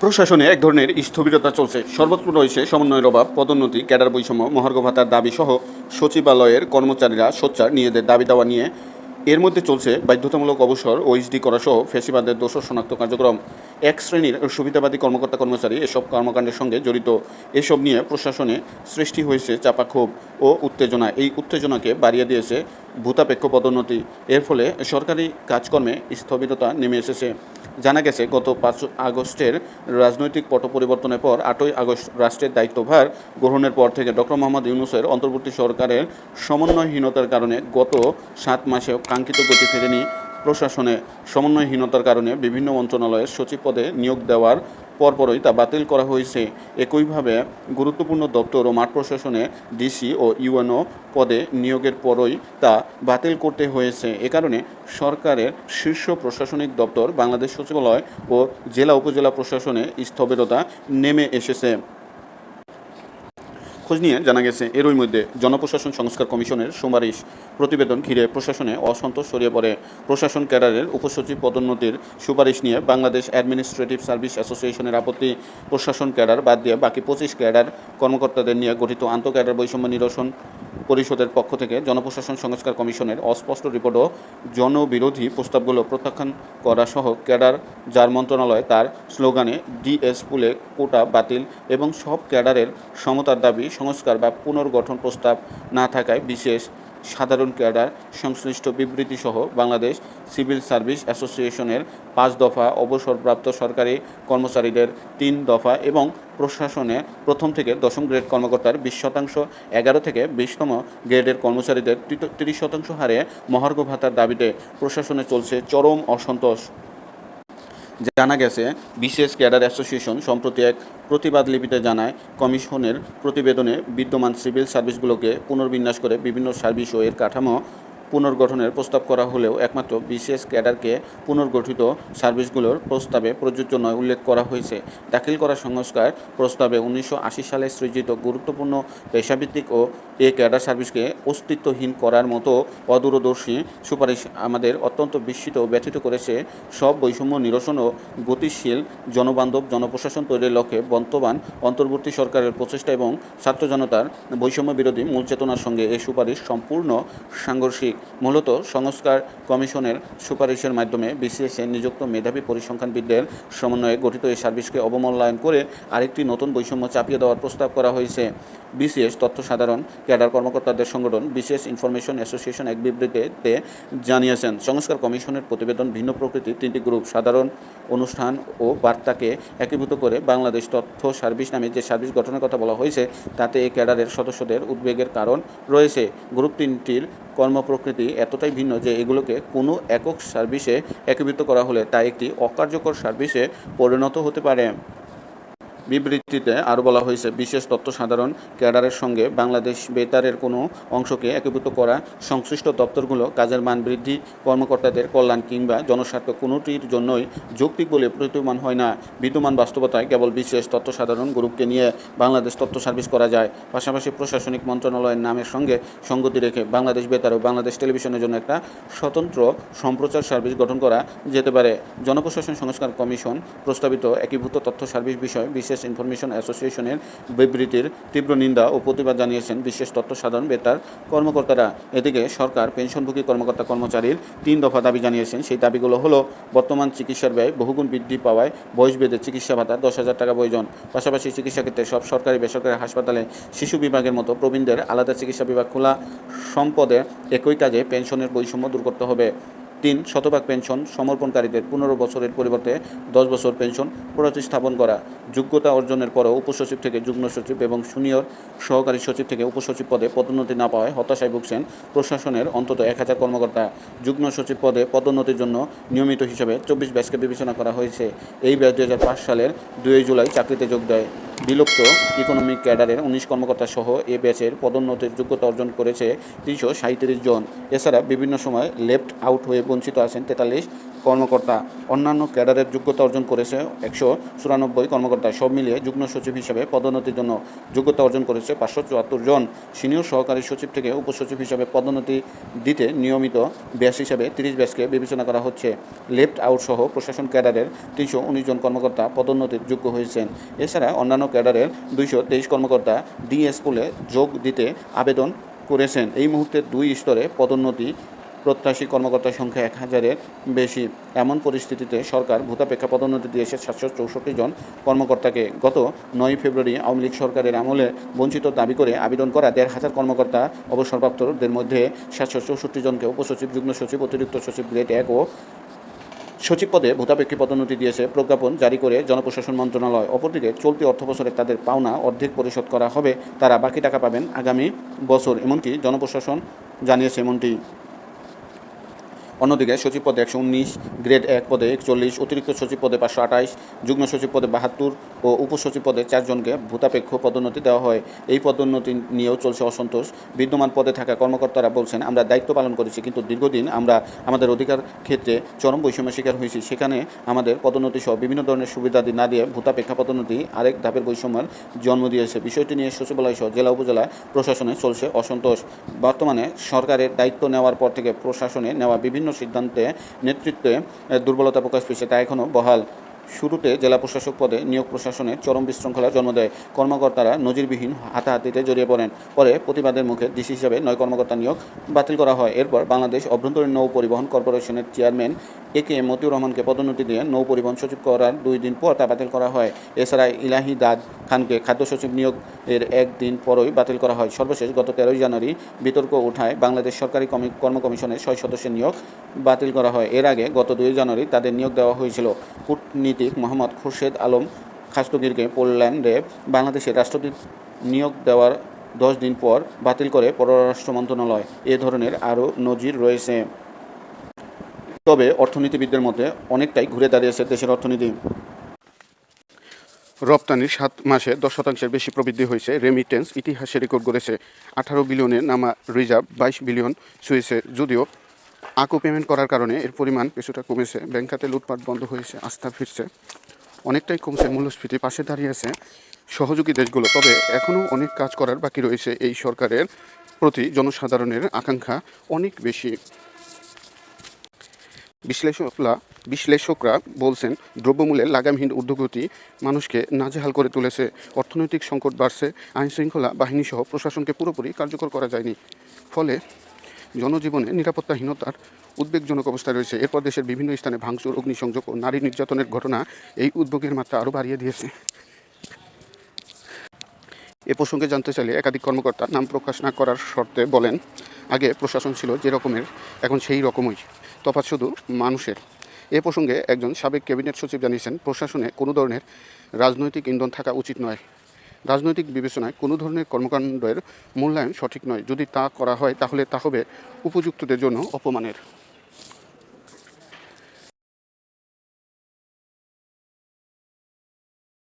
প্রশাসনে এক ধরনের স্থবিরতা চলছে। সর্বত্র রয়েছে সমন্বয়ের অভাব, পদোন্নতি, ক্যাডার বৈষম্য, মহার্ঘ ভাতার দাবি সহ সচিবালয়ের কর্মচারীরা সোচ্চার নিজেদের দাবি দাওয়া নিয়ে। এর মধ্যে চলছে বাধ্যতামূলক অবসর ওএইচডি করা সহ ফেসিবাদের দোষ শনাক্ত কার্যক্রম। এক শ্রেণির সুবিধাবাদী কর্মকর্তা কর্মচারী এসব কর্মকাণ্ডের সঙ্গে জড়িত। এসব নিয়ে প্রশাসনে সৃষ্টি হয়েছে চাপা ক্ষোভ ও উত্তেজনা। এই উত্তেজনাকে বাড়িয়ে দিয়েছে ভূতাপেক্ষ পদোন্নতি। এর ফলে সরকারি কাজকর্মে স্থবিরতা নেমে এসেছে। জানা গেছে, গত পাঁচ আগস্টের রাজনৈতিক পট পরিবর্তনের পর আটই আগস্ট রাষ্ট্রের দায়িত্বভার গ্রহণের পর থেকে ডক্টর মোহাম্মদ ইউনুসের অন্তর্বর্তী সরকারের সমন্বয়হীনতার কারণে গত সাত মাসেও কাঙ্ক্ষিত গতি ফেরেনি প্রশাসনে সমন্বয়হীনতার কারণে বিভিন্ন মন্ত্রণালয়ের সচিব পদে নিয়োগ দেওয়ার পরপরই তা বাতিল করা হয়েছে। একইভাবে গুরুত্বপূর্ণ দপ্তর ও মাঠ প্রশাসনে ডিসি ও ইউএনও পদে নিয়োগের পরই তা বাতিল করতে হয়েছে। এ কারণে সরকারের শীর্ষ প্রশাসনিক দপ্তর বাংলাদেশ সচিবালয় ও জেলা উপজেলা প্রশাসনে স্থবিরতা নেমে এসেছে। খোঁজ নিয়ে জানা গেছে, এরই মধ্যে জনপ্রশাসন সংস্কার কমিশনের সুপারিশ প্রতিবেদন ঘিরে প্রশাসনে অসন্তোষ ছড়িয়ে পড়ে। প্রশাসন ক্যাডারের উপসচিব পদোন্নতির সুপারিশ নিয়ে বাংলাদেশ অ্যাডমিনিস্ট্রেটিভ সার্ভিস অ্যাসোসিয়েশনের আপত্তি প্রশাসন ক্যাডার বাদ দিয়ে বাকি পঁচিশ ক্যাডার কর্মকর্তাদের নিয়ে গঠিত আন্তঃ ক্যাডার বৈষম্য নিরসন পরিষদের পক্ষ থেকে জনপ্রশাসন সংস্কার কমিশনের অস্পষ্ট রিপোর্ট ও জনবিরোধী প্রস্তাবগুলো প্রত্যাখ্যান করা সহ ক্যাডার যার মন্ত্রণালয় তার স্লোগানে ডিএস পুলে কোটা বাতিল এবং সব ক্যাডারের সমতার দাবি সংস্কার বা পুনর্গঠন প্রস্তাব না থাকায় বিশেষ সাধারণ ক্যাডার, সংশ্লিষ্ট বিবৃতিসহ বাংলাদেশ সিভিল সার্ভিস অ্যাসোসিয়েশনের পাঁচ দফা অবসরপ্রাপ্ত সরকারি কর্মচারীদের তিন দফা এবং প্রশাসনে প্রথম থেকে দশম গ্রেড কর্মকর্তার বিশ শতাংশ, এগারো থেকে বিশতম গ্রেডের কর্মচারীদের তিরিশ শতাংশ হারে মহার্ঘ ভাতার দাবিতে প্রশাসনে চলছে চরম অসন্তোষ। জানা গেছে, বিশেষ ক্যাডার অ্যাসোসিয়েশন সম্প্রতি এক প্রতিবাদ লিপিতে জানায়, কমিশনের প্রতিবেদনে বিদ্যমান সিভিল সার্ভিসগুলোকে পুনর্বিন্যাস করে বিভিন্ন সার্ভিস ও এর কাঠামো পুনর্গঠনের প্রস্তাব করা হলেও একমাত্র বিশেষ ক্যাডারকে পুনর্গঠিত সার্ভিসগুলোর প্রস্তাবে প্রযোজ্য নয় উল্লেখ করা হয়েছে। দাখিল করা সংস্কার প্রস্তাবে উনিশশো আশি সালে সৃজিত গুরুত্বপূর্ণ পেশাভিত্তিক ও এ ক্যাডার সার্ভিসকে অস্তিত্বহীন করার মতো অদূরদর্শী সুপারিশ আমাদের অত্যন্ত বিস্মিত ব্যথিত করেছে। সব বৈষম্য নিরসন ও গতিশীল জনবান্ধব জনপ্রশাসন তৈরির লক্ষ্যে বর্তমান অন্তর্বর্তী সরকারের প্রচেষ্টা এবং ছাত্র জনতার বৈষম্য বিরোধী মূল চেতনার সঙ্গে এই সুপারিশ সম্পূর্ণ সাংঘর্ষিক। মূলত সংস্কার কমিশনের সুপারিশের মাধ্যমে বিসিএসে নিযুক্ত মেধাবী পরিসংখ্যানবিদদের সমন্বয়ে গঠিত এই সার্ভিসকে অবমূল্যায়ন করে আরেকটি নতুন বৈষম্য চাপিয়ে দেওয়ার প্রস্তাব করা হয়েছে। বিসিএস তথ্য সাধারণ ক্যাডার কর্মকর্তাদের সংগঠন বিশেষ ইনফরমেশন অ্যাসোসিয়েশন এক বিবৃতিতে জানিয়েছেন, সংস্কার কমিশনের প্রতিবেদন ভিন্ন প্রকৃতির তিনটি গ্রুপ, সাধারণ অনুষ্ঠান ও বার্তাকে একীভূত করে বাংলাদেশ তথ্য সার্ভিস নামে যে সার্ভিস গঠনের কথা বলা হয়েছে, তাতে এই ক্যাডারের সদস্যদের উদ্বেগের কারণ রয়েছে। গ্রুপ তিনটির কর্মপ্রকৃতি এতটাই ভিন্ন যে এগুলোকে কোনো একক সার্ভিসে একীভূত করা হলে তা একটি অকার্যকর সার্ভিসে পরিণত হতে পারে। বিবৃতিতে আরও বলা হয়েছে, বিশেষ তথ্য সাধারণ ক্যাডারের সঙ্গে বাংলাদেশ বেতারের কোনো অংশকে একীভূত করা সংশ্লিষ্ট দপ্তরগুলো কাজের মান বৃদ্ধি, কর্মকর্তাদের কল্যাণ কিংবা জনস্বার্থ কোনোটির জন্যই যৌক্তিক বলে প্রতীয়মান হয় না। বিদ্যমান বাস্তবতায় কেবল বিশেষ তথ্য সাধারণ গ্রুপকে নিয়ে বাংলাদেশ তথ্য সার্ভিস করা যায়। পাশাপাশি প্রশাসনিক মন্ত্রণালয়ের নামের সঙ্গে সঙ্গতি রেখে বাংলাদেশ বেতার ও বাংলাদেশ টেলিভিশনের জন্য একটা স্বতন্ত্র সম্প্রচার সার্ভিস গঠন করা যেতে পারে। জনপ্রশাসন সংস্কার কমিশন প্রস্তাবিত একীভূত তথ্য সার্ভিস বিষয়ে বিশেষ ইনফরমেশন অ্যাসোসিয়েশনের বিবৃতির তীব্র নিন্দা ও প্রতিবাদ জানিয়েছেন বিশেষ তথ্য সাধারণ বেতার কর্মকর্তারা। এদিকে সরকার পেনশনভোগী কর্মকর্তা কর্মচারীর তিন দফা দাবি জানিয়েছেন। সেই দাবিগুলো হলো, বর্তমান চিকিৎসার ব্যয় বহুগুণ বৃদ্ধি পাওয়ায় বয়স বেঁধে চিকিৎসা ভাতা দশ হাজার টাকা প্রয়োজন। পাশাপাশি চিকিৎসা ক্ষেত্রে সব সরকারি বেসরকারি হাসপাতালে শিশু বিভাগের মতো প্রবীণদের আলাদা চিকিৎসা বিভাগ খোলা সম্পদে একই কাজে পেনশনের বৈষম্য দূর করতে হবে। তিন শতভাগ পেনশন সমর্পণকারীদের পনেরো বছরের পরিবর্তে দশ বছর পেনশন প্রতিস্থাপন করা। যোগ্যতা অর্জনের পরও উপসচিব থেকে যুগ্ম সচিব এবং সিনিয়র সহকারী সচিব থেকে উপসচিব পদে পদোন্নতি না পাওয়ায় হতাশায় ভুগছেন প্রশাসনের অন্তত এক হাজার কর্মকর্তা। যুগ্ম সচিব পদে পদোন্নতির জন্য নিয়মিত হিসেবে চব্বিশ ব্যাচকে বিবেচনা করা হয়েছে। এই ব্যাচ দু হাজার পাঁচ সালের দুই জুলাই চাকরিতে যোগ দেয়। বিলুপ্ত ইকোনমিক ক্যাডারের উনিশ কর্মকর্তা সহ এ ব্যাচের পদোন্নতির যোগ্যতা অর্জন করেছে তিনশো সাঁত্রিশ জন। এছাড়া বিভিন্ন সময় লেফট আউট হয়ে বঞ্চিত আছেন তেতাল্লিশ কর্মকর্তা। অন্যান্য ক্যাডারের যোগ্যতা অর্জন করেছে একশো চুরানব্বই কর্মকর্তা। সব মিলিয়ে যুগ্ম সচিব হিসেবে পদোন্নতির জন্য যোগ্যতা অর্জন করেছে পাঁচশো চুয়াত্তর জন। সিনিয়র সহকারী সচিব থেকে উপসচিব হিসাবে পদোন্নতি দিতে নিয়মিত ব্যাস হিসাবে তিরিশ ব্যাসকে বিবেচনা করা হচ্ছে। লেফট আউট সহ প্রশাসন ক্যাডারের তিনশো উনিশ জন কর্মকর্তা পদোন্নতির যোগ্য হয়েছেন। এছাড়া অন্যান্য ক্যাডারের দুইশো তেইশ কর্মকর্তা ডিএস পুলে যোগ দিতে আবেদন করেছেন। এই মুহূর্তে দুই স্তরে পদোন্নতি প্রত্যাশী কর্মকর্তার সংখ্যা এক হাজারের বেশি। এমন পরিস্থিতিতে সরকার ভূতাপেক্ষা পদোন্নতি দিয়েছে সাতশো চৌষট্টি জন কর্মকর্তাকে। গত নয় ফেব্রুয়ারি আওয়ামী লীগ সরকারের আমলে বঞ্চিত দাবি করে আবেদন করা দেড় হাজার কর্মকর্তা, অবসরপ্রাপ্তদের মধ্যে সাতশো চৌষট্টি জনকে উপসচিব, যুগ্ম সচিব, অতিরিক্ত সচিব গ্রেড এক ও সচিব পদে ভূতাপেক্ষী পদোন্নতি দিয়েছে প্রজ্ঞাপন জারি করে জনপ্রশাসন মন্ত্রণালয়। অপরদিকে চলতি অর্থবছরে তাদের পাওনা অর্ধেক পরিশোধ করা হবে, তারা বাকি টাকা পাবেন আগামী বছর, এমনকি জনপ্রশাসন জানিয়েছে এমনটি। অন্যদিকে সচিব পদে একশো উনিশ, গ্রেড এক পদে একচল্লিশ, অতিরিক্ত সচিব পদে পাঁচশো আঠাশ যুগ্ম সচিব পদে বাহাত্তর ও উপসচিব পদে চারজনকে ভূতাপেক্ষ পদোন্নতি দেওয়া হয়। এই পদোন্নতি নিয়েও চলছে অসন্তোষ। বিদ্যমান পদে থাকা কর্মকর্তারা বলছেন, আমরা দায়িত্ব পালন করেছি, কিন্তু দীর্ঘদিন আমরা আমাদের অধিকার ক্ষেত্রে চরম বৈষম্যের শিকার হয়েছি। সেখানে আমাদের পদোন্নতি সহ বিভিন্ন ধরনের সুবিধাদি না দিয়ে ভূতাপেক্ষা পদোন্নতি আরেক ধাপের বৈষম্যের জন্ম দিয়েছে। বিষয়টি নিয়ে সচিবালয় সহ জেলা উপজেলা প্রশাসনে চলছে অসন্তোষ। বর্তমানে সরকারের দায়িত্ব নেওয়ার পর থেকে প্রশাসনে নেওয়া বিভিন্ন সিদ্ধান্তে নেতৃত্বে দুর্বলতা প্রকাশ পেয়েছে তা এখনও বহাল। শুরুতে জেলা প্রশাসক পদে নিয়োগ প্রশাসনের চরম বিশৃঙ্খলা জন্ম দেয়। কর্মকর্তারা নজিরবিহীন হাতাহাতিতে জড়িয়ে পড়েন। পরে প্রতিবাদের মুখে ডিসি হিসাবে নয় কর্মকর্তা নিয়োগ বাতিল করা হয়। এরপর বাংলাদেশ অভ্যন্তরীণ নৌ পরিবহন কর্পোরেশনের চেয়ারম্যান এ কে মতিউর রহমানকে পদোন্নতি দিয়ে নৌ পরিবহন সচিব করার দুই দিন পর তা বাতিল করা হয়। এছাড়া ইলাহি দাদ খানকে খাদ্য সচিব নিয়োগ এর একদিন পরই বাতিল করা হয়। সর্বশেষ গত তেরোই জানুয়ারি বিতর্ক ওঠায় বাংলাদেশ সরকারি কর্ম কমিশনের ছয় সদস্যের নিয়োগ বাতিল করা হয়। এর আগে গত দুই জানুয়ারি তাদের নিয়োগ দেওয়া হয়েছিল। কূটনীতিক মোহাম্মদ খুরশেদ আলম খাস্তগিরকে পোল্যান্ডে বাংলাদেশের রাষ্ট্রদূত নিয়োগ দেওয়ার দশ দিন পর বাতিল করে পররাষ্ট্র মন্ত্রণালয়। এ ধরনের আরও নজির রয়েছে। তবে অর্থনীতিবিদদের মধ্যে অনেকটাই ঘুরে দাঁড়িয়েছে দেশের অর্থনীতি। রপ্তানির সাত মাসে দশ শতাংশের বেশি প্রবৃদ্ধি হয়েছে রেমিটেন্স ইতিহাসে রেকর্ড করেছে আঠারো বিলিয়নের নামা রিজার্ভ বাইশ বিলিয়ন ছুঁয়েছে যদিও আকু পেমেন্ট করার কারণে এর পরিমাণ কিছুটা কমেছে। ব্যাংক খাতে লুটপাট বন্ধ হয়েছে, আস্থা ফিরছে। অনেকটাই কমছে মূল্যস্ফীতি পাশে দাঁড়িয়েছে সহযোগী দেশগুলো। তবে এখনও অনেক কাজ করার বাকি রয়েছে এই সরকারের প্রতি জনসাধারণের আকাঙ্ক্ষা অনেক বেশি। বিশ্লেষকরা বিশ্লেষকরা বলছেন, দ্রব্যমূল্যের লাগামহীন ঊর্ধ্বগতি মানুষকে নাজেহাল করে তুলেছে। অর্থনৈতিক সংকট বাড়ছে, আইনশৃঙ্খলা বাহিনীসহ প্রশাসনকে পুরোপুরি কার্যকর করা যায়নি। ফলে জনজীবনে নিরাপত্তাহীনতার উদ্বেগজনক অবস্থায় রয়েছে। এরপর দেশের বিভিন্ন স্থানে ভাঙচুর, অগ্নিসংযোগ ও নারী নির্যাতনের ঘটনা এই উদ্বেগের মাত্রা আরও বাড়িয়ে দিয়েছে। এ প্রসঙ্গে জানতে চাইলে একাধিক কর্মকর্তা নাম প্রকাশ না করার শর্তে বলেন, আগে প্রশাসন ছিল যে রকমের, এখন সেই রকমই। তফাৎ শুধু মানুষের। এ প্রসঙ্গে একজন সাবেক ক্যাবিনেট সচিব জানিয়েছেন, প্রশাসনে কোনো ধরনের রাজনৈতিক ইন্ধন থাকা উচিত নয়। রাজনৈতিক বিবেচনায় কোনো ধরনের কর্মকাণ্ডের মূল্যায়ন সঠিক নয়। যদি তা করা হয়, তাহলে তা হবে উপযুক্তদের জন্য অপমানের।